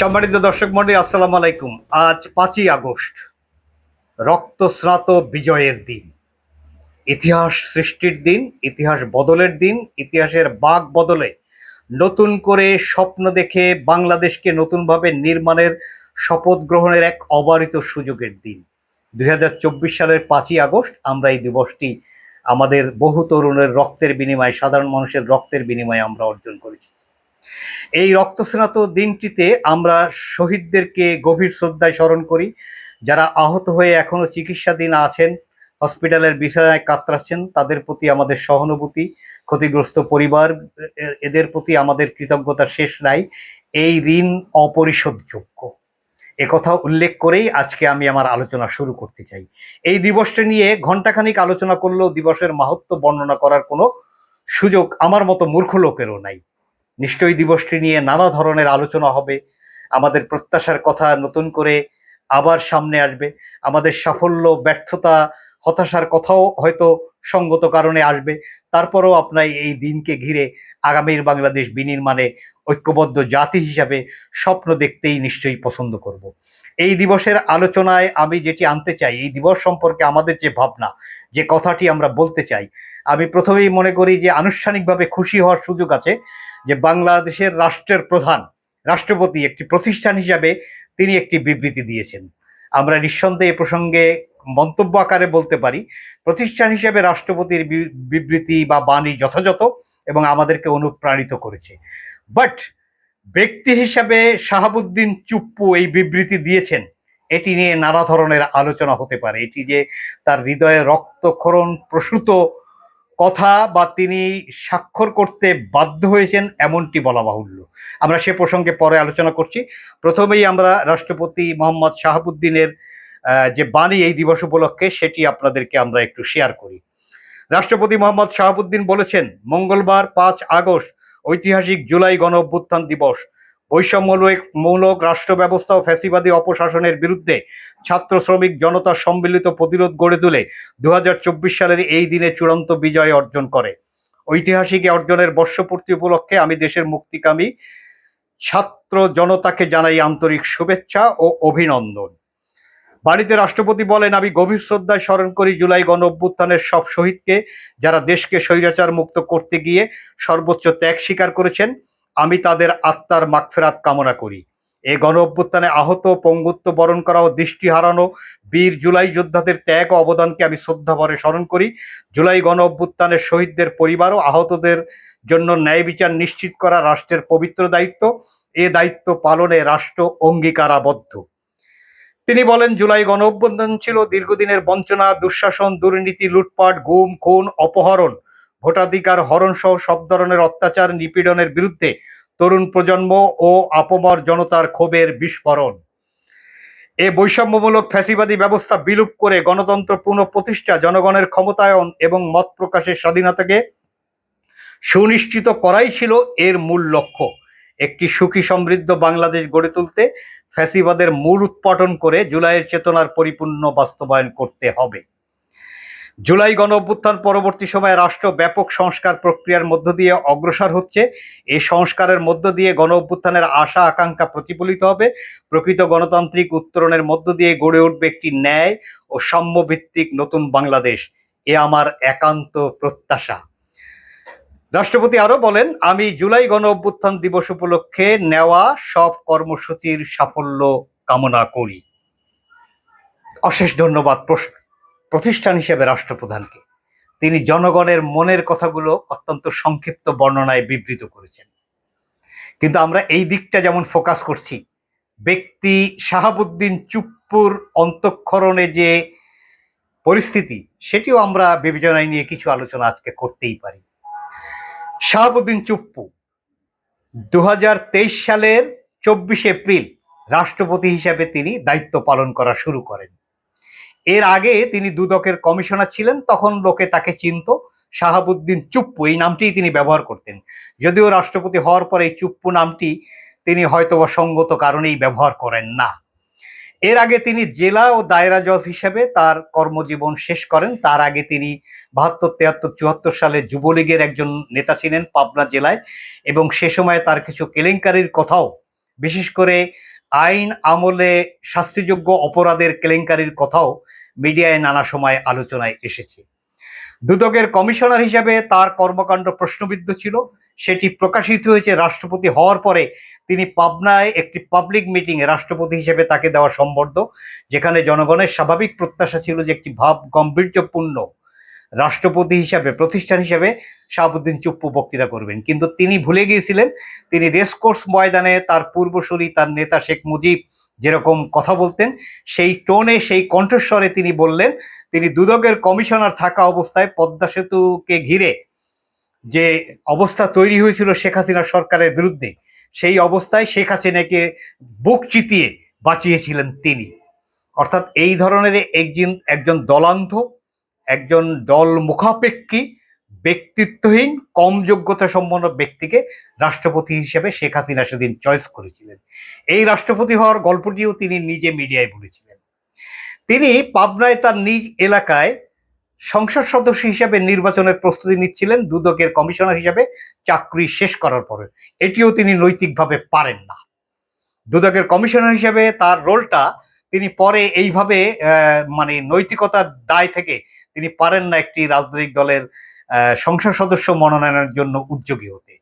সম্মানিত দর্শক মন্ডলী আসসালাম আলাইকুম। আজ পাঁচই আগস্ট রক্তস্নাত বিজয়ের দিন। ইতিহাস সৃষ্টির দিন, ইতিহাস বদলের দিন, ইতিহাসের বাঘ বদলে নতুন করে স্বপ্ন দেখে বাংলাদেশকে নতুনভাবে নির্মাণের শপথ গ্রহণের এক অবারিত সুযোগের দিন। দুই হাজার চব্বিশ সালের পাঁচই আগস্ট, আমরা এই দিবসটি আমাদের বহু তরুণের রক্তের বিনিময়ে, সাধারণ মানুষের রক্তের বিনিময়ে আমরা অর্জন করেছি। এই রক্তস্নাত দিনটিতে আমরা শহীদদেরকে গভীর শ্রদ্ধায় স্মরণ করি। যারা আহত হয়ে এখনও চিকিৎসাধীন আছেন, হসপিটালের বিছানায় কাতরাচ্ছেন, তাদের প্রতি আমাদের সহানুভূতি, ক্ষতিগ্রস্ত পরিবার এদের প্রতি আমাদের কৃতজ্ঞতা শেষ নাই। এই ঋণ অপরিশোধযোগ্য। একথা উল্লেখ করেই আজকে আমি আমার আলোচনা শুরু করতে চাই। এই দিবসটা নিয়ে ঘণ্টাখানিক আলোচনা করলেও দিবসের মাহাত্ম বর্ণনা করার কোনো সুযোগ আমার মতো মূর্খ লোকেরও নাই। নিশ্চয়ই দিবসটি নিয়ে নানা ধরনের আলোচনা হবে। আমাদের প্রত্যাশার কথা নতুন করে আবার সামনে আসবে। আমাদের সাফল্য, ব্যর্থতা, হতাশার কথাও হয়তো সঙ্গত কারণে আসবে। তারপরেও আপনার এই দিনকে ঘিরে আগামীর বাংলাদেশ বিনির্মাণে ঐক্যবদ্ধ জাতি হিসাবে স্বপ্ন দেখতেই নিশ্চয়ই পছন্দ করব। এই দিবসের আলোচনায় আমি যেটি আনতে চাই, এই দিবস সম্পর্কে আমাদের যে ভাবনা, যে কথাটি আমরা বলতে চাই, আমি প্রথমেই মনে করি যে আনুষ্ঠানিকভাবে খুশি হওয়ার সুযোগ আছে। যে বাংলাদেশের রাষ্ট্রের প্রধান, রাষ্ট্রপতি একটি প্রতিষ্ঠান হিসাবে তিনি একটি বিবৃতি দিয়েছেন। আমরা নিঃসন্দেহে এ প্রসঙ্গে মন্তব্য আকারে বলতে পারি, প্রতিষ্ঠান হিসেবে রাষ্ট্রপতির বিবৃতি বা বাণী যথাযথ এবং আমাদেরকে অনুপ্রাণিত করেছে। বাট ব্যক্তি হিসাবে শাহাবুদ্দিন চুপ্পু এই বিবৃতি দিয়েছেন, এটি নিয়ে নানা ধরনের আলোচনা হতে পারে। এটি যে তার হৃদয়ে রক্তক্ষরণ প্রসূত কথা বা তিনি স্বাক্ষর করতে বাধ্য হয়েছেন এমনটি বলা বাহুল্য। আমরা সে প্রসঙ্গে পরে আলোচনা করছি। প্রথমেই আমরা রাষ্ট্রপতি মোহাম্মদ শাহাবুদ্দিনের যে বাণী এই দিবস উপলক্ষে, সেটি আপনাদেরকে আমরা একটু শেয়ার করি। রাষ্ট্রপতি মোহাম্মদ শাহাবুদ্দিন বলেছেন, মঙ্গলবার পাঁচ আগস্ট ঐতিহাসিক জুলাই গণ অভ্যুত্থান দিবস। বৈষম্যমূলক, মূলক রাষ্ট্র ব্যবস্থা ও ফ্যাসিবাদী অপশাসনের বিরুদ্ধে ছাত্র শ্রমিক জনতা সম্মিলিত প্রতিরোধ গড়ে তুলে দু হাজার চব্বিশ সালের এই দিনে চূড়ান্ত বিজয় অর্জন করে। ঐতিহাসিক অর্জনের বর্ষপূর্তি উপলক্ষে আমি দেশের মুক্তিকামী ছাত্র জনতাকে জানাই আন্তরিক শুভেচ্ছা ও অভিনন্দন। বাড়িতে রাষ্ট্রপতি বলেন, আমি গভীর শ্রদ্ধায় স্মরণ করি জুলাই গণ অভ্যুত্থানের সব শহীদকে যারা দেশকে স্বৈরাচার মুক্ত করতে গিয়ে সর্বোচ্চ ত্যাগ স্বীকার করেছেন। আমি তাদের আত্মার মাগফেরাত কামনা করি। এ গণ অভ্যুত্থানে আহত পঙ্গুত্ব বরণ করা ও দৃষ্টি হারানো বীর জুলাই যোদ্ধাদের ত্যাগ অবদানকে আমি শ্রদ্ধাভরে স্মরণ করি। জুলাই গণ অভ্যুত্থানের শহীদদের পরিবার ও আহতদের জন্য ন্যায় বিচার নিশ্চিত করা রাষ্ট্রের পবিত্র দায়িত্ব। এ দায়িত্ব পালনে রাষ্ট্র অঙ্গীকারাবদ্ধ। তিনি বলেন, জুলাই গণ অভ্যুত্থান ছিল দীর্ঘদিনের বঞ্চনা, দুঃশাসন, দুর্নীতি, লুটপাট, গুম, খুন, অপহরণ ভোটাধিকার হরণ সহ সব ধরনের অত্যাচার নিপীড়নের বিরুদ্ধে তরুণ প্রজন্ম ও আপমর জনতার ক্ষোভের বিস্ফোরণ। এ বৈষম্যমূলক ফ্যাসিবাদী ব্যবস্থা বিলুপ করে গণতন্ত্র পুনঃপ্রতিষ্ঠা, জনগণের ক্ষমতায়ন এবং মত প্রকাশের স্বাধীনতাকে সুনিশ্চিত করাই ছিল এর মূল লক্ষ্য। একটি সুখী সমৃদ্ধ বাংলাদেশ গড়ে তুলতে ফ্যাসিবাদের মূল উৎপাটন করে জুলাইয়ের চেতনার পরিপূর্ণ বাস্তবায়ন করতে হবে। জুলাই গণ অভ্যুত্থান পরবর্তী সময়ে রাষ্ট্র ব্যাপক সংস্কার প্রক্রিয়ার মধ্য দিয়ে অগ্রসর হচ্ছে। এই সংস্কারের মধ্য দিয়ে গণ অভ্যুত্থানের আশা, আকাঙ্ক্ষা প্রতিফলিত হবে। প্রকৃত গণতান্ত্রিক উত্তরণের মধ্য দিয়ে গড়ে উঠবে একটি ন্যায় ও সাম্যভিত্তিক নতুন বাংলাদেশ। এ আমার একান্ত প্রত্যাশা। রাষ্ট্রপতি আরও বলেন, আমি জুলাই গণ অভ্যুত্থান দিবস উপলক্ষে নেওয়া সব কর্মসূচির সাফল্য কামনা করি। অশেষ ধন্যবাদ প্রশ- প্রতিষ্ঠান হিসেবে রাষ্ট্রপ্রধানকে। তিনি জনগণের মনের কথাগুলো অত্যন্ত সংক্ষিপ্ত বর্ণনায় বিবৃত করেছেন। কিন্তু আমরা এই দিকটা যেমন ফোকাস করছি, ব্যক্তি শাহাবুদ্দিন চুপ্পুর অন্তঃক্ষরণে যে পরিস্থিতি, সেটিও আমরা বিবেচনায় নিয়ে কিছু আলোচনা আজকে করতেই পারি। শাহাবুদ্দিন চুপ্পু দু হাজার তেইশ সালের চব্বিশে এপ্রিল রাষ্ট্রপতি হিসাবে তিনি দায়িত্ব পালন করা শুরু করেন। এর আগে তিনি দুদকের কমিশনার ছিলেন, তখন লোকে তাকে চিনত, শাহাবুদ্দিন চুপ্পু, এই নামটিই তিনি ব্যবহার করতেন। যদিও রাষ্ট্রপতি হওয়ার পরে এই চুপ্পু নামটি তিনি হয়তোবা সঙ্গত কারণেই ব্যবহার করেন না। এর আগে তিনি জেলা ও দায়রা জজ হিসেবে তার কর্মজীবন শেষ করেন। তার আগে তিনি বাহাত্তর তেহাত্তর চুয়াত্তর সালে যুবলীগের একজন নেতা ছিলেন পাবনা জেলায় এবং সে সময় তার কিছু কেলেঙ্কারির কথাও, বিশেষ করে আইন আমলে শাস্তিযোগ্য অপরাধের কেলেঙ্কারির কথাও মিডিয়ায় নানা সময় আলোচনায় এসেছে। দুদকের কমিশনার হিসাবে তার কর্মকাণ্ড প্রশ্নবিদ্ধ ছিল। সেটি প্রকাশিত হয়েছে রাষ্ট্রপতি হওয়ার পরে। তিনি পাবনায় একটি পাবলিক মিটিংয়ে রাষ্ট্রপতি হিসেবে তাকে দেওয়া সম্বর্ধ, যেখানে জনগণের স্বাভাবিক প্রত্যাশা ছিল যে একটি ভাব গাম্ভীর্যপূর্ণ রাষ্ট্রপতি হিসাবে, প্রতিষ্ঠান হিসাবে শাহাবুদ্দিন চুপ্পু বক্তৃতা করবেন। কিন্তু তিনি ভুলে গিয়েছিলেন। তিনি রেসকোর্স ময়দানে তার পূর্বসূরি, তার নেতা শেখ মুজিব যেরকম কথা বলতেন, সেই টোনে, সেই কণ্ঠস্বরে তিনি বললেন, তিনি দুদকের কমিশনার থাকা অবস্থায় পদ্মা সেতুকে ঘিরে যে অবস্থা তৈরি হয়েছিল শেখ হাসিনা সরকারের বিরুদ্ধে, সেই অবস্থায় শেখ হাসিনাকে বুক চিতিয়ে বাঁচিয়েছিলেন তিনি। অর্থাৎ এই ধরনের একজন একজন দলান্ধ, একজন দল মুখাপেক্ষী ব্যক্তিত্বহীন, কম যোগ্যতা সম্পন্ন ব্যক্তিকে রাষ্ট্রপতি হিসেবে শেখ হাসিনা সেদিন চয়েস করেছিলেন। এই রাষ্ট্রপতি হওয়ার গল্পটিও তিনি নিজে মিডিয়ায় বলেছিলেন। তিনি পাবনায় তার নিজ এলাকায় সংসদ সদস্য হিসেবে নির্বাচনের প্রস্তুতি নিচ্ছিলেন, দুদকের কমিশনার হিসেবে চাকরি শেষ করার পরে। এটিও তিনি নৈতিকভাবে পারেন না। দুদকের কমিশনার হিসেবে তার রোলটা তিনি পরে এইভাবে মানে নৈতিকতার দায় থেকে তিনি পারেন না একটি রাজনৈতিক দলের সংসদ সদস্য মনোনয়নের জন্য উদ্যোগী হতে।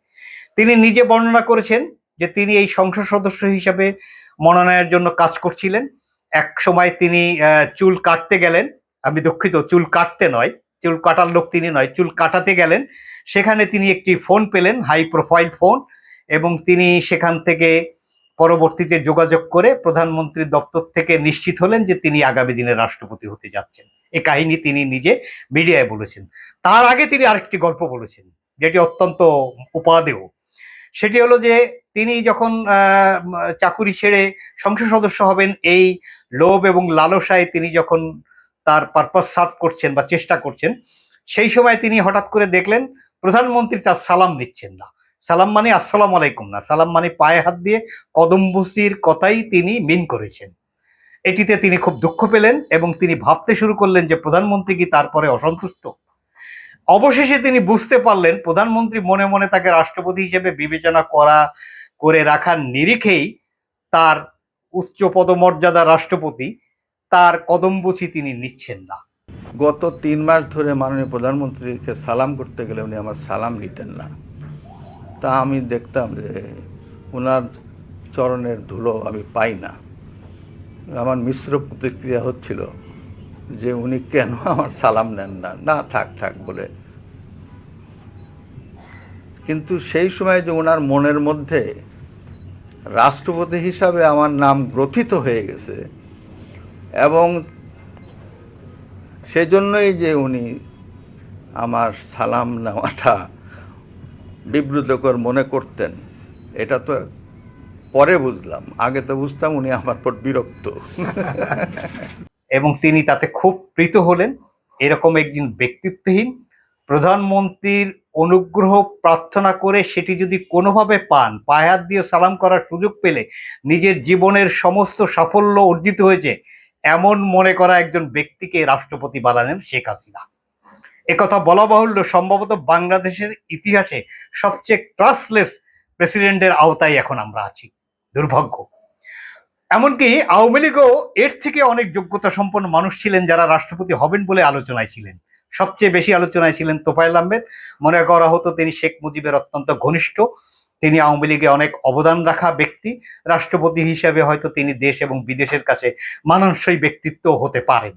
তিনি নিজে বর্ণনা করেছেন যে তিনি এই সংসদ সদস্য হিসাবে মনোনয়নের জন্য কাজ করছিলেন। এক সময় তিনি চুল কাটতে গেলেন। আমি দুঃখিত, চুল কাটতে নয়, চুল কাটার লোক তিনি নয়, চুল কাটাতে গেলেন। সেখানে তিনি একটি ফোন পেলেন, হাই প্রোফাইল ফোন, এবং তিনি সেখান থেকে পরবর্তীতে যোগাযোগ করে প্রধানমন্ত্রীর দপ্তর থেকে নিশ্চিত হলেন যে তিনি আগামী দিনে রাষ্ট্রপতি হতে যাচ্ছেন। এ কাহিনী তিনি নিজে মিডিয়ায় বলেছেন। তার আগে তিনি আরেকটি গল্প বলেছেন, যেটি অত্যন্ত উপাদেয়। সেটি হলো যে তিনি যখন চাকুরি ছেড়ে সংসদ সদস্য হবেন, এই লোভ এবং লালসায় তিনি যখন তার পারপাস সার্ভ করছেন বা চেষ্টা করছেন, সেই সময় তিনি হঠাৎ করে দেখলেন, প্রধানমন্ত্রী তার সালাম নিচ্ছেন না। সালাম মানে আসসালাম আলাইকুম না, সালাম মানে পায়ে হাত দিয়ে কদম্বসির কথাই তিনি মিন করেছেন। এটিতে তিনি খুব দুঃখ পেলেন এবং তিনি ভাবতে শুরু করলেন যে প্রধানমন্ত্রী কি তারপরে অসন্তুষ্ট? অবশেষে তিনি বুঝতে পারলেন, প্রধানমন্ত্রী মনে মনে তাকে রাষ্ট্রপতি হিসেবে বিবেচনা করা, করে রাখার নিরিখেই তার উচ্চ পদমর্যাদা রাষ্ট্রপতি, তার কদমবুচি তিনি নিচ্ছেন না। গত তিন মাস ধরে মাননীয় প্রধানমন্ত্রীকে সালাম করতে গেলে উনি আমার সালাম নিতেন না। তা আমি দেখতাম যে ওনার চরণের ধুলো আমি পাই না। আমার মিশ্র প্রতিক্রিয়া হচ্ছিল যে উনি কেন আমার সালাম নেন না? না, থাক থাক বলে। কিন্তু সেই সময় যে ওনার মনের মধ্যে রাষ্ট্রপতি হিসাবে আমার নাম গ্রথিত হয়ে গেছে এবং সেজন্যই যে উনি আমার সালাম নেওয়াটা বিব্রতকর মনে করতেন, এটা তো পরে বুঝলাম। আগে তো বুঝতাম উনি আমার পর বিরক্ত। এবং তিনি তাতে খুব প্রীত হলেন। এরকম একজন ব্যক্তিত্বহীন, প্রধানমন্ত্রীর অনুগ্রহ প্রার্থনা করে সেটি যদি কোনোভাবে পান, পায়ে হাত দিয়ে সালাম করার সুযোগ পেলে নিজের জীবনের সমস্ত সাফল্য অর্জিত হয়েছে এমন মনে করা একজন ব্যক্তিকে রাষ্ট্রপতি বানালেন শেখ হাসিনা। একথা বলা বাহুল্য, সম্ভবত বাংলাদেশের ইতিহাসে সবচেয়ে ক্লাসলেস প্রেসিডেন্টের আওতায় এখন আমরা আছি। দুর্ভাগ্য। এমনকি আওয়ামী লীগও এর থেকে অনেক যোগ্যতা সম্পন্ন মানুষ ছিলেন যারা রাষ্ট্রপতি হবেন বলে আলোচনায় ছিলেন। সবচেয়ে বেশি আলোচনায় ছিলেন তোফায়েল আহমেদ। মনে করা হতো তিনি শেখ মুজিবের অত্যন্ত ঘনিষ্ঠ। তিনি আওয়ামী লীগে অনেক অবদান রাখা ব্যক্তি। রাষ্ট্রপতি হিসেবে হয়তো তিনি দেশ এবং বিদেশের কাছে মানানসই ব্যক্তিত্ব হতে পারেন।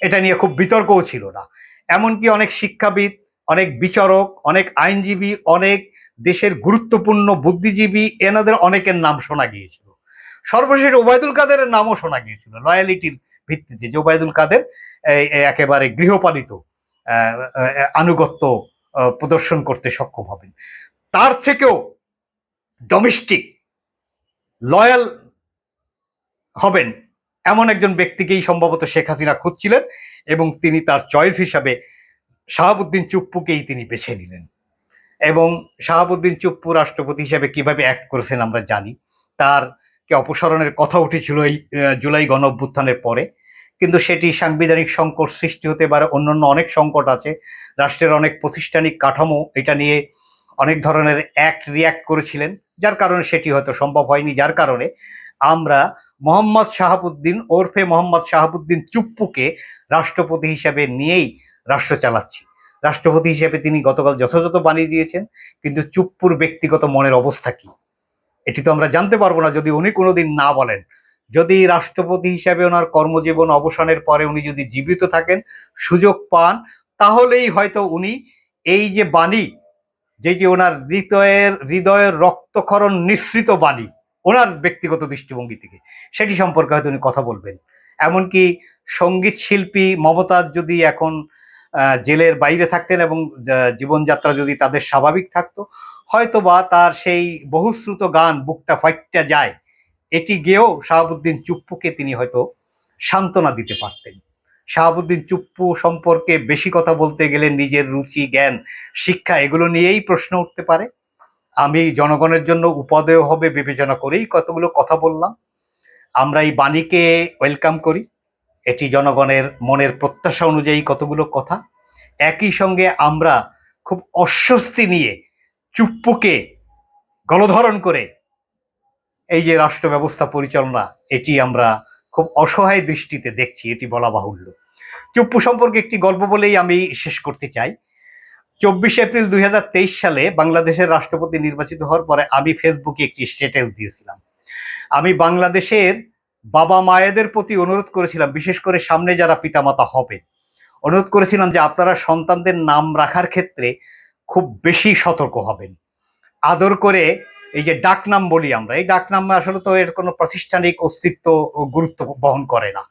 এটা নিয়ে খুব বিতর্কও ছিল না। এমনকি অনেক শিক্ষাবিদ, অনেক বিচারক, অনেক আইনজীবী, অনেক দেশের গুরুত্বপূর্ণ বুদ্ধিজীবী, এনাদের অনেকের নাম শোনা গিয়েছিল। সর্বশেষ ওবায়দুল কাদেরের নামও শোনা গিয়েছিল লয়ালিটির ভিত্তিতে, যে ওবায়দুল কাদের একেবারে গৃহপালিত আনুগত্য প্রদর্শন করতে সক্ষম হবেন। তার থেকেও ডোমেস্টিক লয়াল হবেন এমন একজন ব্যক্তিকেই সম্ভবত শেখ হাসিনা খুঁজছিলেন এবং তিনি তার চয়েস হিসাবে শাহাবুদ্দিন চুপ্পুকেই তিনি বেছে নিলেন। এবং শাহাবুদ্দিন চুপ্পু রাষ্ট্রপতি হিসাবে কীভাবে অ্যাক্ট করেছেন আমরা জানি, তার অপসারণের কথা উঠেছিল এই জুলাই গণ অভ্যুত্থানের পরে। কিন্তু সেটি সাংবিধানিক সংকট সৃষ্টি হতে পারে, অন্যান্য অনেক সংকট আছে। রাষ্ট্রের অনেক প্রতিষ্ঠানিক কাঠামো এটা নিয়ে অনেক ধরনের অ্যাক্ট রিয়াক্ট করেছিলেন, যার কারণে সেটি হয়তো সম্ভব হয়নি। যার কারণে আমরা মোহাম্মদ শাহাবুদ্দিন ওরফে মোহাম্মদ শাহাবুদ্দিন চুপ্পুকে রাষ্ট্রপতি হিসাবে নিয়েই রাষ্ট্র চালাচ্ছি। রাষ্ট্রপতি হিসেবে তিনি গতকাল যথাযথ বানিয়ে দিয়েছেন, কিন্তু চুপ্পুর ব্যক্তিগত মনের অবস্থা কি? এটি তো আমরা জানতে পারব না, যদি উনি কোনোদিন না বলেন। যদি রাষ্ট্রপতি হিসাবে ওনার কর্মজীবন অবসানের পরে উনি যদি জীবিত থাকেন, সুযোগ পান, তাহলেই হয়তো উনি এই যে বাণী যেটি ওনার হৃদয়ের হৃদয়ের রক্তক্ষরণ নিঃসৃত বাণী, ওনার ব্যক্তিগত দৃষ্টিভঙ্গি থেকে, সেটি সম্পর্কে হয়তো উনি কথা বলবেন। এমনকি সংগীত শিল্পী মমতাজ যদি এখন জেলের বাইরে থাকতেন এবং জীবনযাত্রা যদি তাদের স্বাভাবিক থাকতো হয়তো বা তার সেই বহুশ্রুত গান বুকটা ফাইটটা যায়, এটি গেয়েও শাহাবুদ্দিন চুপ্পুকে তিনি হয়তো সান্ত্বনা দিতে পারতেন। শাহাবুদ্দিন চুপ্পু সম্পর্কে বেশি কথা বলতে গেলে নিজের রুচি, জ্ঞান, শিক্ষা এগুলো নিয়েই প্রশ্ন উঠতে পারে। আমি জনগণের জন্য উপাদেয় হবে বিবেচনা করেই কতগুলো কথা বললাম। আমরা এই বাণীকে ওয়েলকাম করি। এটি জনগণের মনের প্রত্যাশা অনুযায়ী কতগুলো কথা। একই সঙ্গে আমরা খুব অস্বস্তি নিয়ে চুপ্পুকে গলধারণ করে এই যে রাষ্ট্র ব্যবস্থা পরিচালনা, এটি আমরা খুব অসহায় দৃষ্টিতে দেখছি, এটি বলা বাহুল্য। চুপ্পু সম্পর্কে একটি গল্প বলেই আমি শেষ করতে চাই। চব্বিশে এপ্রিল দুই সালে বাংলাদেশের রাষ্ট্রপতি নির্বাচিত হওয়ার পরে আমি ফেসবুকে একটি স্ট্যাটাস দিয়েছিলাম। আমি বাংলাদেশের বাবা মায়েদের প্রতি অনুরোধ করেছিলাম, বিশেষ করে সামনে যারা পিতামাতা হবে অনুরোধ করেছিলাম যে আপনারা সন্তানদের নাম রাখার ক্ষেত্রে খুব বেশি সতর্ক হবেন। আদর করে এই যে ডাকনাম বলি আমরা, এই ডাকনাম আসলে তো এর কোনো প্রাতিষ্ঠানিক অস্তিত্ব গুরুত্ব বহন করে না।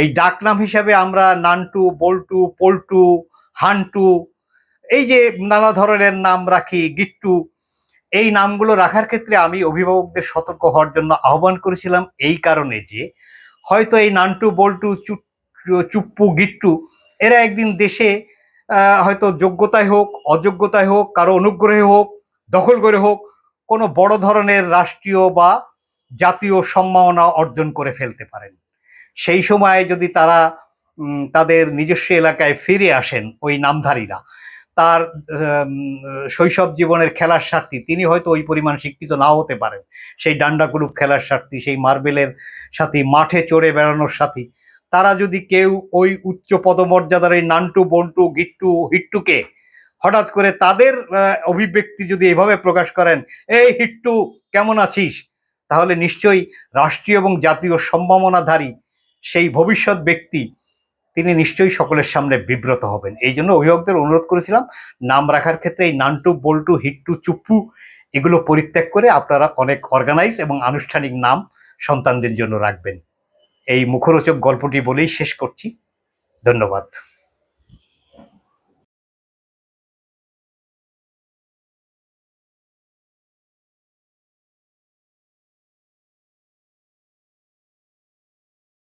এই ডাকনাম হিসাবে আমরা নান্টু, বল্টু, পল্টু, হান্টু, এই যে নানা ধরনের নাম রাখি, গিট্টু, এই নামগুলো রাখার ক্ষেত্রে আমি অভিভাবকদের সতর্ক হওয়ার জন্য আহ্বান করেছিলাম এই কারণে যে, হয়তো এই নান্টু, বল্টু চুপ্পু, গিট্টু, এরা একদিন দেশে হয়তো যোগ্যতায় হোক অযোগ্যতায় হোক, কারও অনুগ্রহে হোক, দখল করে হোক, কোনো বড় ধরনের রাষ্ট্রীয় বা জাতীয় সম্মাননা অর্জন করে ফেলতে পারেন। সেই সময় যদি তারা তাদের নিজস্ব এলাকায় ফিরে আসেন ওই নামধারীরা, তার শৈশব জীবনের খেলার স্বার্থী তিনি হয়তো ওই পরিমাণ শিক্ষিত নাও হতে পারেন। সেই ডান্ডা খেলার স্বার্থী সেই মার্বেলের সাথী মাঠে চড়ে বেড়ানোর সাথী তারা যদি কেউ ওই উচ্চ পদমর্যাদার এই নান্টু, বন্টু, গিট্টু, হিট্টুকে হঠাৎ করে তাদের অভিব্যক্তি যদি এভাবে প্রকাশ করেন, এই হিট্টু, কেমন আছিস? তাহলে নিশ্চয়ই রাষ্ট্রীয় এবং জাতীয় সম্ভাবনাধারী সেই ভবিষ্যৎ ব্যক্তি তিনি নিশ্চয়ই সকলের সামনে বিব্রত হবেন। এই জন্য অভিভাবকদের অনুরোধ করেছিলাম, নাম রাখার ক্ষেত্রে এই নান্টু, বল্টু, হিট্টু, চুপ্পু এগুলো পরিত্যাগ করে আপনারা অনেক অর্গানাইজ এবং আনুষ্ঠানিক নাম সন্তানদের জন্য রাখবেন। এই মুখরোচক গল্পটি বলেই শেষ করছি। ধন্যবাদ।